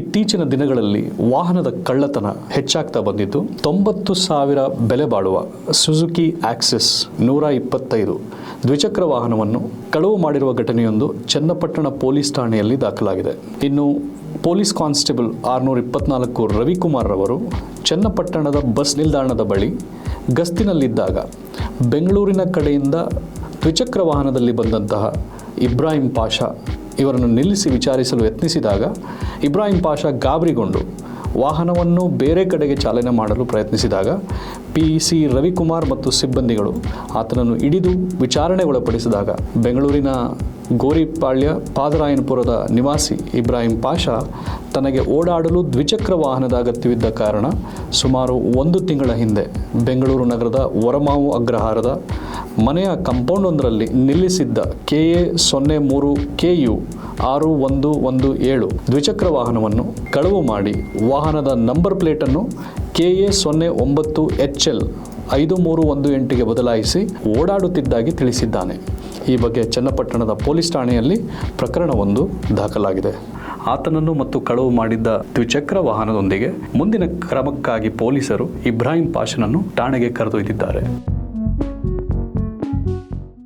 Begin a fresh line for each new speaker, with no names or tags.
ಇತ್ತೀಚಿನ ದಿನಗಳಲ್ಲಿ ವಾಹನದ ಕಳ್ಳತನ ಹೆಚ್ಚಾಗ್ತಾ ಬಂದಿದ್ದು, ತೊಂಬತ್ತು ಸಾವಿರ ಬೆಲೆ ಬಾಳುವ ಸುಜುಕಿ ಆಕ್ಸಿಸ್ ನೂರ ಇಪ್ಪತ್ತೈದು ದ್ವಿಚಕ್ರ ವಾಹನವನ್ನು ಕಳವು ಮಾಡಿರುವ ಘಟನೆಯೊಂದು ಚನ್ನಪಟ್ಟಣ ಪೊಲೀಸ್ ಠಾಣೆಯಲ್ಲಿ ದಾಖಲಾಗಿದೆ. ಇನ್ನು ಪೊಲೀಸ್ ಕಾನ್ಸ್ಟೇಬಲ್ ಆರುನೂರ ಇಪ್ಪತ್ನಾಲ್ಕು ರವಿಕುಮಾರ್ ರವರು ಚನ್ನಪಟ್ಟಣದ ಬಸ್ ನಿಲ್ದಾಣದ ಬಳಿ ಗಸ್ತಿನಲ್ಲಿದ್ದಾಗ ಬೆಂಗಳೂರಿನ ಕಡೆಯಿಂದ ದ್ವಿಚಕ್ರ ವಾಹನದಲ್ಲಿ ಬಂದಂತಹ ಇಬ್ರಾಹಿಂ ಪಾಷಾ ಇವರನ್ನು ನಿಲ್ಲಿಸಿ ವಿಚಾರಿಸಲು ಯತ್ನಿಸಿದಾಗ ಇಬ್ರಾಹಿಂ ಪಾಷಾ ಗಾಬರಿಗೊಂಡು ವಾಹನವನ್ನು ಬೇರೆ ಕಡೆಗೆ ಚಾಲನೆ ಮಾಡಲು ಪ್ರಯತ್ನಿಸಿದಾಗ ಪಿ ಸಿ ರವಿಕುಮಾರ್ ಮತ್ತು ಸಿಬ್ಬಂದಿಗಳು ಆತನನ್ನು ಹಿಡಿದು ವಿಚಾರಣೆಗೊಳಪಡಿಸಿದಾಗ ಬೆಂಗಳೂರಿನ ಗೋರಿಪಾಳ್ಯ ಪಾದರಾಯನಪುರದ ನಿವಾಸಿ ಇಬ್ರಾಹಿಂ ಪಾಷಾ ತನಗೆ ಓಡಾಡಲು ದ್ವಿಚಕ್ರ ವಾಹನದ ಅಗತ್ಯವಿದ್ದ ಕಾರಣ ಸುಮಾರು ಒಂದು ತಿಂಗಳ ಹಿಂದೆ ಬೆಂಗಳೂರು ನಗರದ ವರಮಾವು ಅಗ್ರಹಾರದ ಮನೆಯ ಕಂಪೌಂಡ್ ಒಂದರಲ್ಲಿ ನಿಲ್ಲಿಸಿದ್ದ ಕೆ ಎ ಸೊನ್ನೆ ಮೂರು ಕೆ ಯು ಆರು ಒಂದು ಒಂದು ಏಳು ದ್ವಿಚಕ್ರ ವಾಹನವನ್ನು ಕಳವು ಮಾಡಿ ವಾಹನದ ನಂಬರ್ ಪ್ಲೇಟನ್ನು ಕೆ ಎ ಸೊನ್ನೆ ಒಂಬತ್ತು ಎಚ್ ಎಲ್ ಐದು ಮೂರು ಒಂದು ಎಂಟಿಗೆ ಬದಲಾಯಿಸಿ ಓಡಾಡುತ್ತಿದ್ದಾಗಿ ತಿಳಿಸಿದ್ದಾನೆ. ಈ ಬಗ್ಗೆ ಚನ್ನಪಟ್ಟಣದ ಪೊಲೀಸ್ ಠಾಣೆಯಲ್ಲಿ ಪ್ರಕರಣವೊಂದು ದಾಖಲಾಗಿದೆ. ಆತನನ್ನು ಮತ್ತು ಕಳವು ಮಾಡಿದ್ದ ದ್ವಿಚಕ್ರ ವಾಹನದೊಂದಿಗೆ ಮುಂದಿನ ಕ್ರಮಕ್ಕಾಗಿ ಪೊಲೀಸರು ಇಬ್ರಾಹಿಂ ಪಾಷನನ್ನು ಠಾಣೆಗೆ ಕರೆದೊಯ್ದಿದ್ದಾರೆ.